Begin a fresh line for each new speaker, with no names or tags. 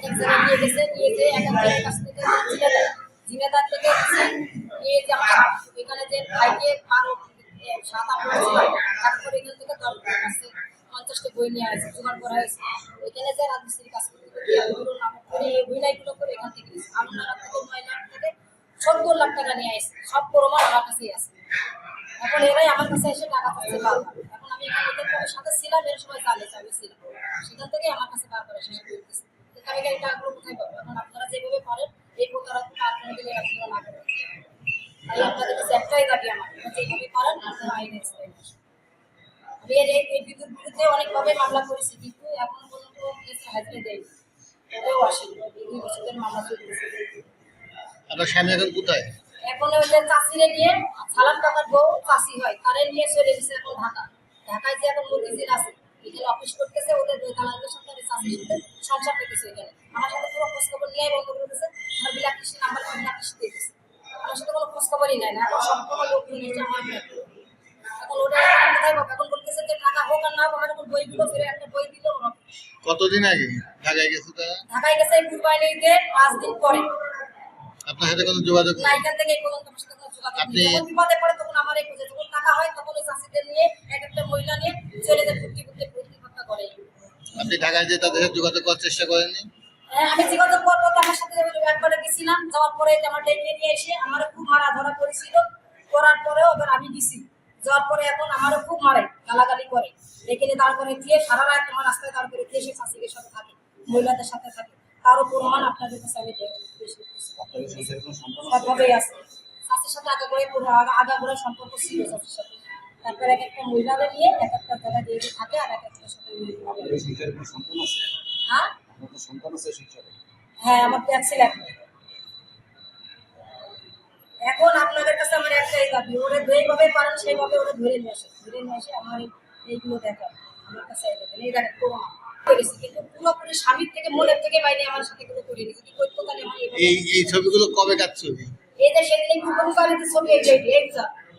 এক থেকে আমার কাছে পঞ্চাশটা করা এই থেকে সত্তর লাখ টাকা নিয়ে আসে সব প্রমাণ আমার কাছেই আছে এখন এরাই আমার কাছে এসে টাকা পাচ্ছে এখন আমি সাথে ছিলাম, এর সময় জানে আমি সেখান থেকে আমার কাছে বারবার এসে বলতেছে আমি এই টাকাগুলো কোথায় পাবো। এখন আপনারা যেভাবে পারেন এই প্রতারণা আর কোনো দিলে আপনারা না করেন তাই আপনাদের কাছে একটাই দাবি আমার যেভাবে পারেন আপনারা স্টাইল আমি এর এই বিদ্যুৎ বিরুদ্ধে অনেকভাবে মামলা করেছি কিন্তু এখনও পর্যন্ত কেস হাজিরে দেয়নি। আসেনি। দুই বছরের মামলা চলতেছে।
আপনার স্বামী এখন কোথায়?
এখন ওই যে চাষিরে নিয়ে সালাম কাকার বউ চাষি হয় তারে নিয়ে চলে গেছে এখন ঢাকা। ঢাকায় যে এখন মতিঝিল আছে এখানে অফিস করতেছে ওদের দালালদের সাথে ওই সংসার পেতেছে এখানে। আমার সাথে পুরো খোঁজখবর নিয়ে বন্ধ করে দিয়েছে আমার বিলাক কৃষি নাম্বার বিলাক কৃষি দিয়ে দিয়েছে আমার সাথে কোনো খোঁজখবরই নাই না এখন সম্পূর্ণ লোক নিয়েছে আমার এখন ওটা কোথায় পাবো এখন বলতেছে যে টাকা হোক আর না হোক আমার এখন বইগুলো ফিরে একটা বই দিল
কতদিন আগে? ঢাকায় গেছে তারা?
ঢাকায় গেছে কুরবানি ঈদের পাঁচ দিন পরে।
আপনার সাথে কোনো যোগাযোগ
না এখান থেকে এই পর্যন্ত আমার সাথে কোনো যোগাযোগ
আপনি-
বিপদে পড়ে তখন আমার এই খুঁজে যখন টাকা হয় তখন ওই চাষিদের নিয়ে এক একটা
আপনি ঢাকায় যে তাদের সাথে যোগাযোগ করার চেষ্টা করেননি?
হ্যাঁ, আমি যোগাযোগ করব তো আমার সাথে একবারে গেছিলাম। যাওয়ার পরে আমার ডেকে নিয়ে এসে আমার খুব মারা ধরা করেছিল। করার পরেও এবার আমি দিছি যাওয়ার পরে এখন আমারও খুব মারে গালাগালি করে। ডেকে নিয়ে তারপরে দিয়ে সারা রাত আমার রাস্তায় তারপরে দিয়ে সে চাষিদের সাথে থাকে মহিলাদের সাথে থাকে। তারও প্রমাণ আপনাদের কাছে আমি দেব পেশ করতেছি। সবভাবেই আছে। চাষির সাথে আগে করে আগা আগা করে সম্পর্ক ছিল সাথে। তারপরে এক একটা মহিলারে নিয়ে এক একটা জায়গায় দিয়ে থাকে আর এক একটা সাথে
কোনো
হ্যাঁ?
সন্তান আছে
হ্যাঁ আমার তো এক ছেলে এখন। আপনাদের কাছে আমার একটাই দাবি ওরা যেইভাবে পারেন সেইভাবে ওরা ধরে নিয়ে আসে ধরে নিয়ে এসে আমার এইগুলো দেখা আমার কাছে এই দেখেন প্রমাণ কিন্তু পুরোপুরি স্বামীর থেকে মনের থেকে বাইরে আমার সাথে এগুলো করে নিয়েছে কি করতো তাহলে
এই এই ছবিগুলো কবে কাজ ছবি?
এই যে সেদিন কোনো ছবি এই যে। এই